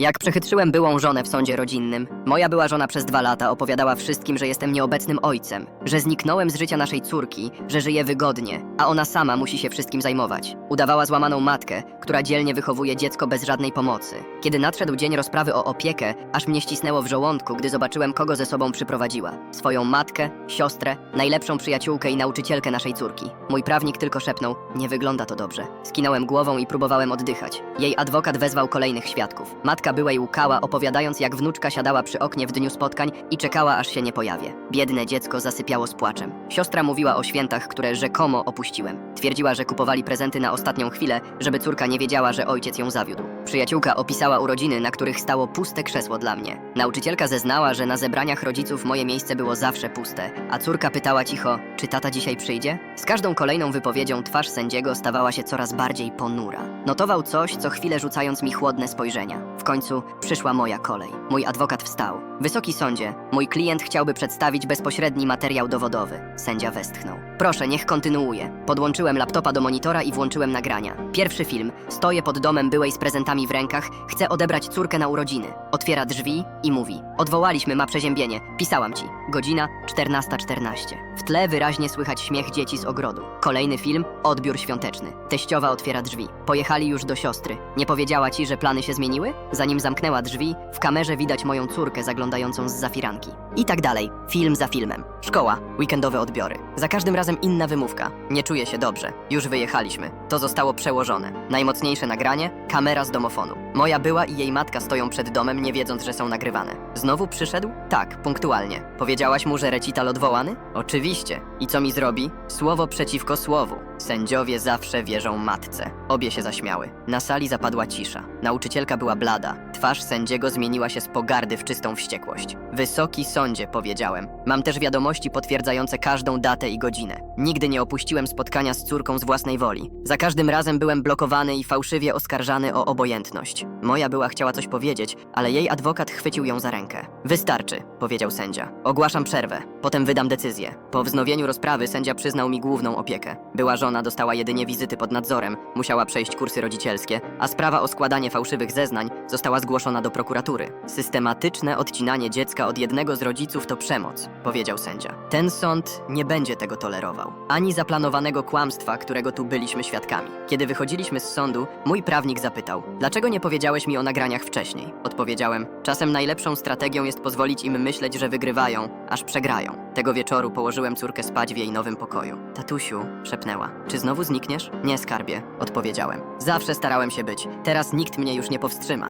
Jak przechytrzyłem byłą żonę w sądzie rodzinnym, moja była żona przez dwa lata opowiadała wszystkim, że jestem nieobecnym ojcem, że zniknąłem z życia naszej córki, że żyję wygodnie, a ona sama musi się wszystkim zajmować. Udawała złamaną matkę, która dzielnie wychowuje dziecko bez żadnej pomocy. Kiedy nadszedł dzień rozprawy o opiekę, aż mnie ścisnęło w żołądku, gdy zobaczyłem, kogo ze sobą przyprowadziła. Swoją matkę, siostrę, najlepszą przyjaciółkę i nauczycielkę naszej córki. Mój prawnik tylko szepnął, nie wygląda to dobrze. Skinąłem głową i próbowałem oddychać. Jej adwokat wezwał kolejnych świadków. Matka byłej łukała, opowiadając, jak wnuczka siadała przy oknie w dniu spotkań i czekała, aż się nie pojawię. Biedne dziecko zasypiało z płaczem. Siostra mówiła o świętach, które rzekomo opuściłem. Twierdziła, że kupowali prezenty na ostatnią chwilę, żeby córka nie wiedziała, że ojciec ją zawiódł. Przyjaciółka opisała urodziny, na których stało puste krzesło dla mnie. Nauczycielka zeznała, że na zebraniach rodziców moje miejsce było zawsze puste, a córka pytała cicho, czy tata dzisiaj przyjdzie? Z każdą kolejną wypowiedzią twarz sędziego stawała się coraz bardziej ponura. Notował coś, co chwilę rzucając mi chłodne spojrzenia. W końcu przyszła moja kolej. Mój adwokat wstał. Wysoki sądzie, mój klient chciałby przedstawić bezpośredni materiał dowodowy. Sędzia westchnął. Proszę, niech kontynuuje. Podłączyłem laptopa do monitora i włączyłem nagrania. Pierwszy film. Stoję pod domem byłej z prezentami w rękach. Chcę odebrać córkę na urodziny. Otwiera drzwi i mówi. Odwołaliśmy, ma przeziębienie. Pisałam ci. Godzina 14.14. W tle wyraźnie słychać śmiech dzieci z ogrodu. Kolejny film. Odbiór świąteczny. Teściowa otwiera drzwi. Pojechali już do siostry. Nie powiedziała ci, że plany się zmieniły? Zanim zamknęła drzwi, w kamerze widać moją córkę zaglądającą z zafiranki. I tak dalej. Film za filmem. Szkoła. Weekendowe odbiory. Za każdym razem inna wymówka. Nie czuję się dobrze. Już wyjechaliśmy. To zostało przełożone. Najmocniejsze nagranie. Kamera z Moja była i jej matka stoją przed domem, nie wiedząc, że są nagrywane. Znowu przyszedł? Tak, punktualnie. Powiedziałaś mu, że recital odwołany? Oczywiście. I co mi zrobi? Słowo przeciwko słowu. Sędziowie zawsze wierzą matce. Obie się zaśmiały. Na sali zapadła cisza. Nauczycielka była blada. Twarz sędziego zmieniła się z pogardy w czystą wściekłość. Wysoki sądzie, powiedziałem. Mam też wiadomości potwierdzające każdą datę i godzinę. Nigdy nie opuściłem spotkania z córką z własnej woli. Za każdym razem byłem blokowany i fałszywie oskarżany o obojętność. Moja była chciała coś powiedzieć, ale jej adwokat chwycił ją za rękę. Wystarczy, powiedział sędzia. Ogłaszam przerwę. Potem wydam decyzję. Po wznowieniu rozprawy sędzia przyznał mi główną opiekę. Była żona dostała jedynie wizyty pod nadzorem, musiała przejść kursy rodzicielskie, a sprawa o składanie fałszywych zeznań została zgłoszona do prokuratury. Systematyczne odcinanie dziecka od jednego z rodziców to przemoc, powiedział sędzia. Ten sąd nie będzie tego tolerował. Ani zaplanowanego kłamstwa, którego tu byliśmy świadkami. Kiedy wychodziliśmy z sądu, mój prawnik zapytał: Dlaczego nie powiedziałeś mi o nagraniach wcześniej? Odpowiedziałem: Czasem najlepszą strategią jest pozwolić im myśleć, że wygrywają, aż przegrają. Tego wieczoru położyłem córkę spać w jej nowym pokoju. Tatusiu, szepnęła. Czy znowu znikniesz? Nie, skarbie, odpowiedziałem. Zawsze starałem się być. Teraz nikt mnie już nie powstrzyma.